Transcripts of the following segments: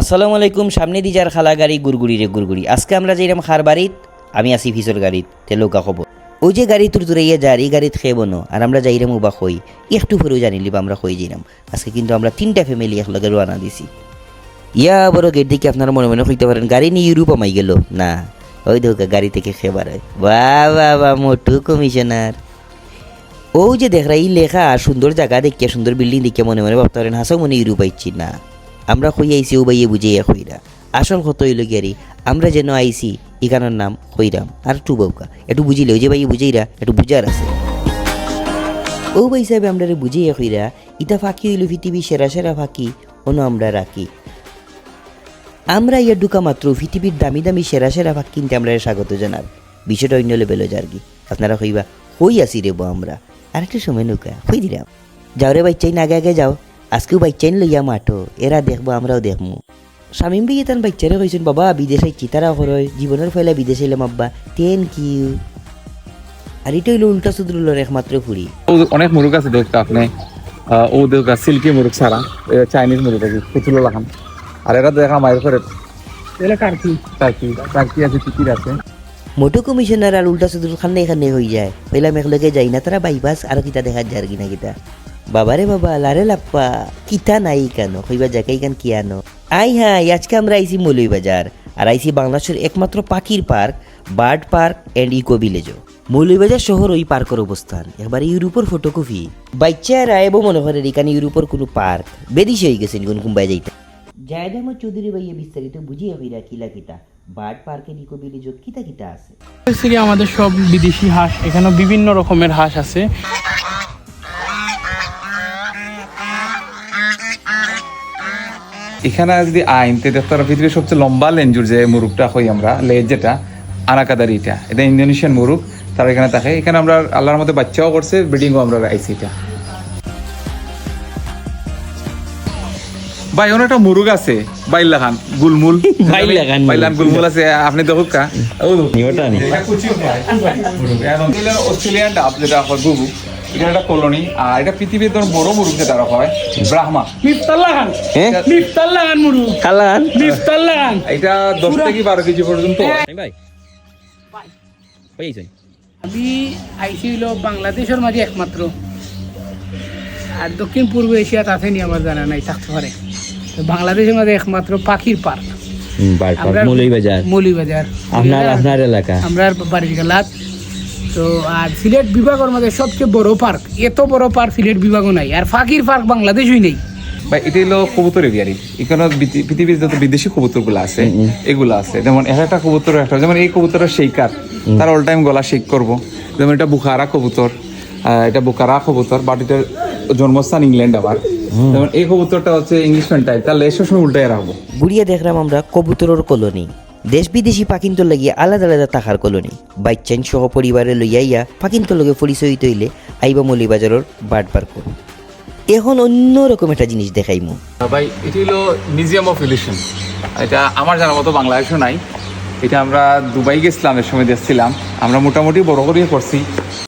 আসসালামু আলাইকুম, সামনে দি যার খালা গাড়ি, গুড়গুড়ি রে গুড়গুড়ি। আজকে আমরা যাইরাম খার বাড়িত, আমি আছি ফিসর গাড়িত তেলৌকা খবর। ওই যে গাড়ি তোর দূরাইয়া যার, এই গাড়িত খেয়ে বনো, আর আমরা যাইরাম উবা খই। একটু পরেও জানিলিবা আমরা খই যাইরাম। আজকে কিন্তু আমরা তিনটা ফ্যামিলি একলগে রওনা দিছি। ইয়া বড় গেট দিকে আপনারা মনে মনে হইতে পারেন, গাড়ি নিয়ে ইউরোপ আমাই গেল। না। ওই দেখো গাড়ি থেকে খেবার বাহ বাহ মোটু কমিশনার। ও যে দেখরা, এই লেখা সুন্দর জায়গা দেখিয়া, সুন্দর বিল্ডিং দেখিয়া মনে মনে ভাবতে পারেন হাসাও মনে ইউরোপ আইছি না। আমরা কই আইছি, ও বাইয়ে বুঝে কইরা। আসল কত হইল গিয়ারি আমরা যেন আইছি ইখানোর নাম কইরাম। আর টু বউকা, একটু বুঝিলে, ওই যে বাইয়ে বুঝেইরা, একটু বুঝার আছে। ও ভাই সাহেব আমরা বুঝিয়ে কইরা, ইটা ফাঁকি হইল পৃথিবী সেরা সেরা ফাঁকি অন্য আমরা রাখি। আমরা ইয়া ঢুকা মাত্র পৃথিবীর দামি দামি সেরা সেরা ভাগ কিনতে আমরা স্বাগত জানার বিষয়টা অন্য লেভেল যার কি। আপনারা কইবা হই আসি রে বো আমরা। আর একটু সময় নৌকা হই দিলাম। যাও রে বাইচাইন আগে আগে যাও। আজকেও বাইচাইন লইয়া মাঠো, এরা দেখব, আমরাও দেখব স্বামী বিয়ে তান বাচ্চারে কইছেন, বাবা, বিদেশে চিতারা করয় জীবনের ফেলে বিদেশে এলাম আব্বা টেন কিউ আর এটা হইল উল্টা সুদ্রুলোর একমাত্র ও অনেক মুরুগ আছে দেখতে আপনি। ও দেখা, সিল্কি মুরুগ ছাড়া চাইনিজ মুরুগ আছে প্রচুর লাগান আর এরা দেখা মায়ের করে এলা কার্কি কার্কি কার্কি আছে তিতির আছে? মোটো কমিশনার আর উল্টা সুদুর খান্নে এখানে হয়ে যায়। পইলাম একলগে যাই না তারা বাইপাস আর কিতা দেখা যার কিনা কিতা। বাবারে বাবা লারে লাপ্পা কিতা নাই কেন? জাকাই কান কি আনো আই হ্যাঁ আজকে আমরা আইছি মৌলই বাজার আর আইছি বাংলাদেশের একমাত্র পাখির park bird park and eco ভিলেজও Moulvibazar শহর ওই পার্কের অবস্থান একবার ইউরোপের ফটোকপি বাচ্চারা এবং মনে করে এখানে ইউরোপের কোনো পার্ক। বেদিস হয়ে গেছেন কোন কুম্বাই যাইতে। জায়দ আহমদ চৌধুরী ভাইয়া বিস্তারিত বুঝিয়ে হইরা কিলা কিতা বার্ড পার্কের ইকো ভিলেজ কিতা কিতা আছে আমাদের সব বিদেশি হাঁস এখানে বিভিন্ন রকমের হাঁস আছে। এখানে যদি আইন তে দেখতে পারো পৃথিবীর সবচেয়ে লম্বা লেঞ্জুর যে মুরুগটা হই আমরা লেজ যেটা আনাকাদারি এটা এটা ইন্দোনেশিয়ান মুরুগ তারা এখানে থাকে। এখানে আমরা আল্লাহর মধ্যে বাচ্চাও করছে ব্রিডিংও আমরা আইছি এটা। ভাই ওর একটা মুরুগ আছে বাইল্লা খান গুলমুল। বাইল্লা খান। বাইলান গুলমুল আছে আপনি দেখুক কা ও নিওটা নি। অস্ট্রেলিয়ান ডাব যেটা হয় গুবু। এটা একটা কলোনি আর এটা পৃথিবীর ধর বড় মুরুগ যেটা হয় ব্রাহ্মা। মিফতাল্লা খান মিফতাল্লা খান মুরু কালান মিফতাল্লা খান এটা দশ থেকে বারো কেজি পর্যন্ত। ভাই। আমি আইসি হইল বাংলাদেশের মাঝে একমাত্র। আর দক্ষিণ পূর্ব এশিয়া তাতে নিয়ে আমার জানা নাই থাকতে পারে। বাংলাদেশের মধ্যে একমাত্র পাখির পার্ক। বার্ড মৌলিবাজার আপনার আপনার এলাকা? আমরা বাড়ির গেলাত তো আর সিলেট বিভাগের মধ্যে সবচেয়ে বড় পার্ক। এত বড় পার্ক সিলেট বিভাগও নাই। আর ফাঁকির পার্ক বাংলাদেশই নেই। ভাই এটা হলো কবুতর এভিয়ারি এখানে বিতি- পৃথিবীর যত বিদেশি কবুতরগুলো আছে এগুলো আছে। যেমন এক একটা কবুতর একটা যেমন এই কবুতরের শেকার। তার অল টাইম গলা শেক করব। যেমন এটা বুখারা কবুতর এটা বুখারা কবুতর বাট এটার জন্মস্থান ইংল্যান্ড আবার। যেমন এই কবুতরটা হচ্ছে ইংলিশম্যান টাইপ তাহলে এসব সময় উল্টায় রাখব। বুড়িয়া দেখলাম আমরা কবুতরের কলোনি। দেশ বিদেশি পাখিন্তর লাগিয়ে আলাদা আলাদা তাহার কলোনি। বাইচাইন সহ পরিবারে লইয়া ইয়া পাখিন্তর লগে পরিচয়িত হইলে আইবা মৌলিবাজারের বার্ড পার্ক এখন অন্য রকম একটা জিনিস দেখাইমু। ভাই এটি হলো মিউজিয়াম অফ ইলিউশন এটা আমার জানার মতো বাংলাদেশও নাই। এটা আমরা দুবাই গেছিলাম এর সময় দেখছিলাম। আমরা মোটামুটি বড় করিয়ে করছি।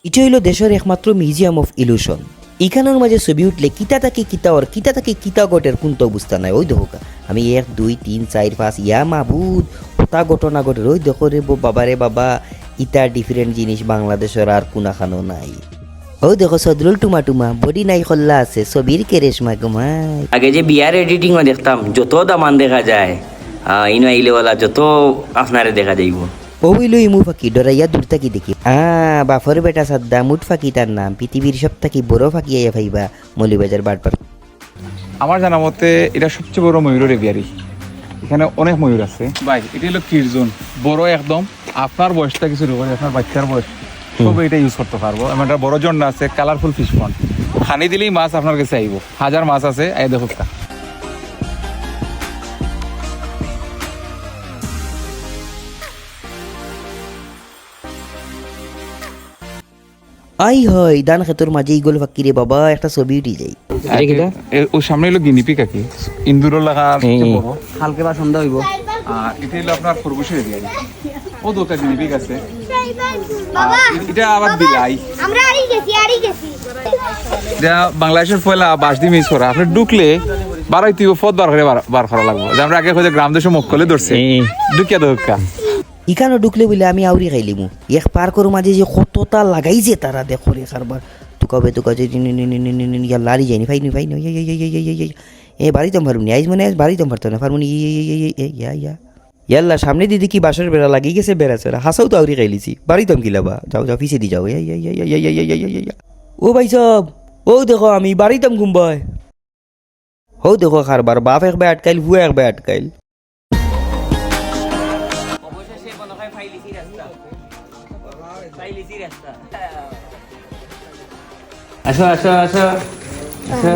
এটা হইল দেশের একমাত্র মিউজিয়াম অফ ইলুশন ইখানোর মাঝে ছবি উঠলে কিতা তাকে কিতা ওর, কিতা তাকে কিতা গটের কোন অবস্থা নাই, ওই দেখো আমি এক, দুই, তিন, চার, পাঁচ, ইয়া মাবুদ, কোথা ঘটনা ঘটে ওই দেখো রে বাবা রে বাবা ইটা ডিফারেন্ট জিনিস বাংলাদেশের আর কোনাখানো নাই। ওই দেখো সদরুল টুমা টুমা, বডি নাই খোল্লা আছে, ছবির কেরেশমা গুমাই আগে যে বিয়ার এডিটিংও দেখতাম, যত দামান দেখা যায় ইনো আইলেওয়ালা যত আপনারে দেখা যাইব। ও হইল ইমু ফাঁকি ডরাইয়া দূর থাকি দেখি। আ বাফর বেটা সাদ্দা মুট ফাঁকি তার নাম। পৃথিবীর সব থাকি বড় ফাঁকি আইয়া ভাইবা মলিবাজার বাটপার আমার জানা মতে এটা সবচেয়ে বড় ময়ূরের এভিয়ারি এখানে অনেক ময়ূর আছে। ভাই এটা হলো কিড জোন বড় একদম। আপনার বয়সটা কিছু করে আপনার বাচ্চার বয়স। সব এটা ইউজ করতে পারব। আমার একটা বড় জন্না আছে কালারফুল ফিশ পন্ড খানি দিলেই মাছ আপনার কাছে আইব। হাজার মাছ আছে আই দেখো আই হয় দান খেতর মাঝে ইগল ফাঁকি রে বাবা একটা ছবি উঠি যাই এ- ও সামনে হলো গিনিপি কাকি ইন্দুর লাগা কালকে বা সন্ধ্যা হইব। আর এটা হলো আপনার খরগোশের এরিয়ারি ও দোকান জিনিস আছে। বাবা এটা আবার বিলাই আমরা আরই গেছি আরই গেছি। এটা বাংলাদেশের পয়লা বাস দিয়ে মিস করা। আপনি ঢুকলে বারোই তুই পথ বার করে বার- বার করা লাগবে। যে আমরা আগে হয়তো গ্রাম দেশে মুখ করলে ধরছে। ঢুকিয়া ধোকা ইখানো ঢুকলে বলে আমি আউরি খাইলিমু এক পার্কর মাঝে যে কতটা লাগাইছে তারা দেখো রে কারবার তুকাবে তো ইয়া লারি যায়নি ফাইনি ফাইনি এ বাড়িতাম নি আইজ মানে আজ তোমার তো না পারবনি ইয়া ইয়া ইয়াল্লা সামনে দিদি কি বাসের বেড়া লাগি গেছে বেড়া সেরা হাসাও তো আউরি খাইলিছি বাড়িতাম কিলাবা যাও যাও পিছিয়ে দি যাও ও ভাই সব ও দেখো আমি বাড়িতাম ঘুমবায় হো দেখো খারবার বাপ এক আটকাইল ভুয়া এক আটকাইল আসো আসো আসো। আসো।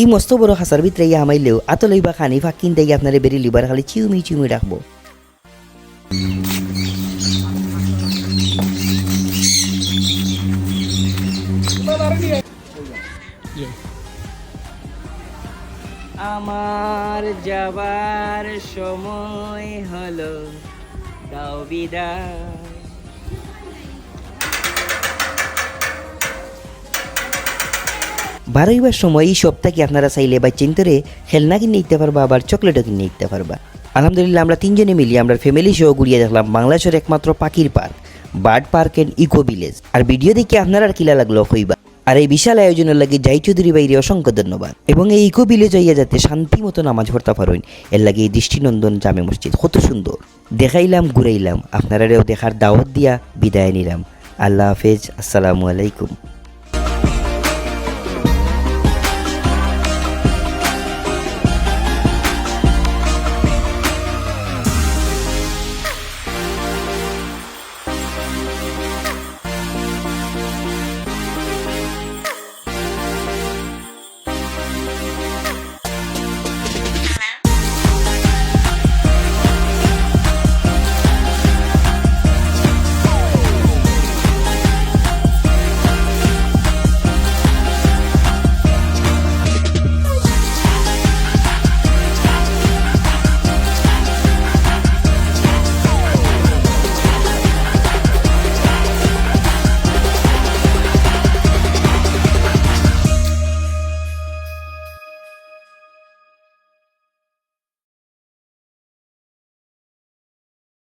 ই মস্ত বড় খাসার ভিতরে ইয়া হামাইলেও আতো লইবা খানি ফাঁকিন দেই আপনারে বেরি লিবার খালি চিউমি চিউমি রাখব। আমার যাবার সময় হলো দাও বিদায়। বারোইবার সময় এই সপ্তাহে আপনারা চাইলে বা চিন্তরে খেলনা কিনে নিতে পারবা, আবার চকলেটও কিনে নিতে পারবা। আলহামদুলিল্লাহ, আমরা তিনজনে মিলিয়ে আমরা ফ্যামিলি সহ ঘুরিয়ে দেখলাম বাংলাদেশের একমাত্র পাখির park, bird park and eco village R video দেখে আপনারা আর কিলা লাগল হইবা? আর এই বিশাল আয়োজনের লাগে জাই চৌধুরী বাইরে অসংখ্য ধন্যবাদ। এবং এই ইকো ভিলেজ হইয়া যাতে শান্তি মতো নামাজ পড়তে পারেন, এর লাগে এই দৃষ্টিনন্দন জামে মসজিদ, কত সুন্দর। দেখাইলাম, ঘুরাইলাম আপনারাও দেখার দাওয়াত দিয়া বিদায় নিলাম। আল্লাহ হাফেজ, আসসালামু আলাইকুম।